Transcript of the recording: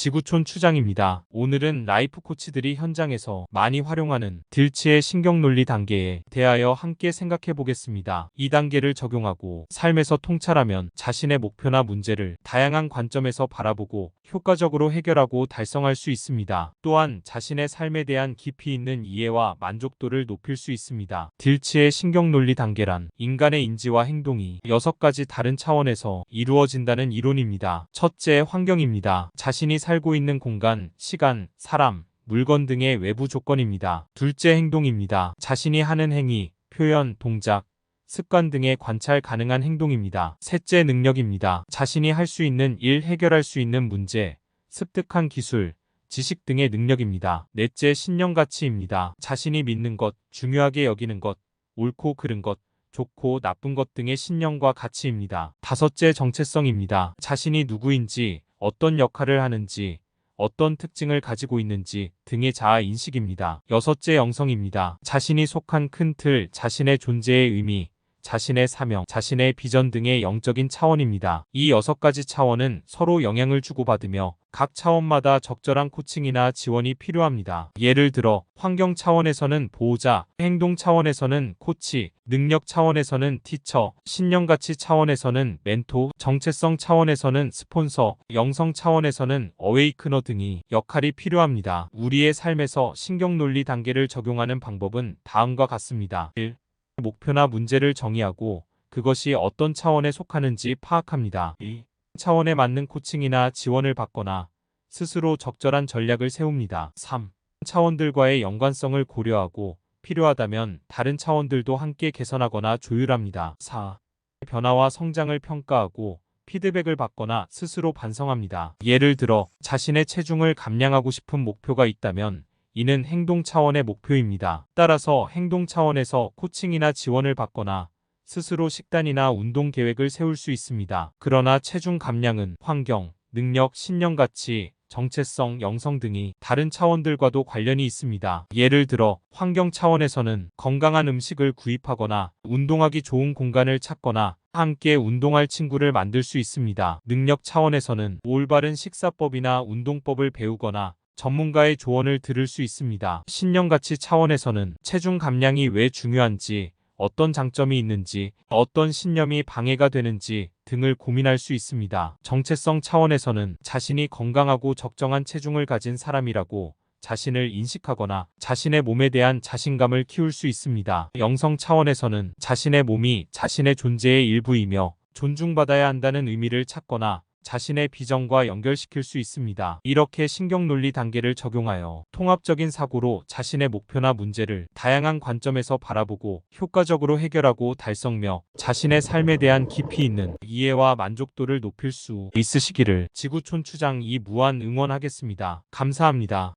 지구촌 추장입니다. 오늘은 라이프 코치들이 현장에서 많이 활용하는 딜치의 신경 논리 단계에 대하여 함께 생각해 보겠습니다. 이 단계를 적용하고 삶에서 통찰하면 자신의 목표나 문제를 다양한 관점에서 바라보고 효과적으로 해결하고 달성할 수 있습니다. 또한 자신의 삶에 대한 깊이 있는 이해와 만족도를 높일 수 있습니다. 딜치의 신경 논리 단계란 인간의 인지와 행동이 여섯 가지 다른 차원에서 이루어진다는 이론입니다. 첫째, 환경입니다. 자신이 살고 있는 공간, 시간, 사람, 물건 등의 외부 조건입니다. 둘째, 행동입니다. 자신이 하는 행위, 표현, 동작, 습관 등의 관찰 가능한 행동입니다. 셋째, 능력입니다. 자신이 할 수 있는 일, 해결할 수 있는 문제, 습득한 기술, 지식 등의 능력입니다. 넷째, 신념 가치입니다. 자신이 믿는 것, 중요하게 여기는 것, 옳고 그른 것, 좋고 나쁜 것 등의 신념과 가치입니다. 다섯째, 정체성입니다. 자신이 누구인지, 어떤 역할을 하는지, 어떤 특징을 가지고 있는지 등의 자아 인식입니다. 여섯째, 영성입니다. 자신이 속한 큰 틀, 자신의 존재의 의미, 자신의 사명, 자신의 비전 등의 영적인 차원입니다. 이 여섯 가지 차원은 서로 영향을 주고받으며 각 차원마다 적절한 코칭이나 지원이 필요합니다. 예를 들어 환경 차원에서는 보호자, 행동 차원에서는 코치, 능력 차원에서는 티처, 신념 가치 차원에서는 멘토, 정체성 차원에서는 스폰서, 영성 차원에서는 어웨이크너 등이 역할이 필요합니다. 우리의 삶에서 신경 논리 단계를 적용하는 방법은 다음과 같습니다. 1. 목표나 문제를 정의하고 그것이 어떤 차원에 속하는지 파악합니다. 2. 차원에 맞는 코칭이나 지원을 받거나 스스로 적절한 전략을 세웁니다. 3. 차원들과의 연관성을 고려하고 필요하다면 다른 차원들도 함께 개선하거나 조율합니다. 4. 변화와 성장을 평가하고 피드백을 받거나 스스로 반성합니다. 예를 들어 자신의 체중을 감량하고 싶은 목표가 있다면 이는 행동 차원의 목표입니다. 따라서 행동 차원에서 코칭이나 지원을 받거나 스스로 식단이나 운동 계획을 세울 수 있습니다. 그러나 체중 감량은 환경, 능력, 신념 가치, 정체성, 영성 등이 다른 차원들과도 관련이 있습니다. 예를 들어 환경 차원에서는 건강한 음식을 구입하거나 운동하기 좋은 공간을 찾거나 함께 운동할 친구를 만들 수 있습니다. 능력 차원에서는 올바른 식사법이나 운동법을 배우거나 전문가의 조언을 들을 수 있습니다. 신념 가치 차원에서는 체중 감량이 왜 중요한지, 어떤 장점이 있는지, 어떤 신념이 방해가 되는지 등을 고민할 수 있습니다. 정체성 차원에서는 자신이 건강하고 적정한 체중을 가진 사람이라고 자신을 인식하거나 자신의 몸에 대한 자신감을 키울 수 있습니다. 영성 차원에서는 자신의 몸이 자신의 존재의 일부이며 존중받아야 한다는 의미를 찾거나 자신의 비전과 연결시킬 수 있습니다. 이렇게 신경 논리 단계를 적용하여 통합적인 사고로 자신의 목표나 문제를 다양한 관점에서 바라보고 효과적으로 해결하고 달성며 자신의 삶에 대한 깊이 있는 이해와 만족도를 높일 수 있으시기를 지구촌 추장 이 무한 응원하겠습니다. 감사합니다.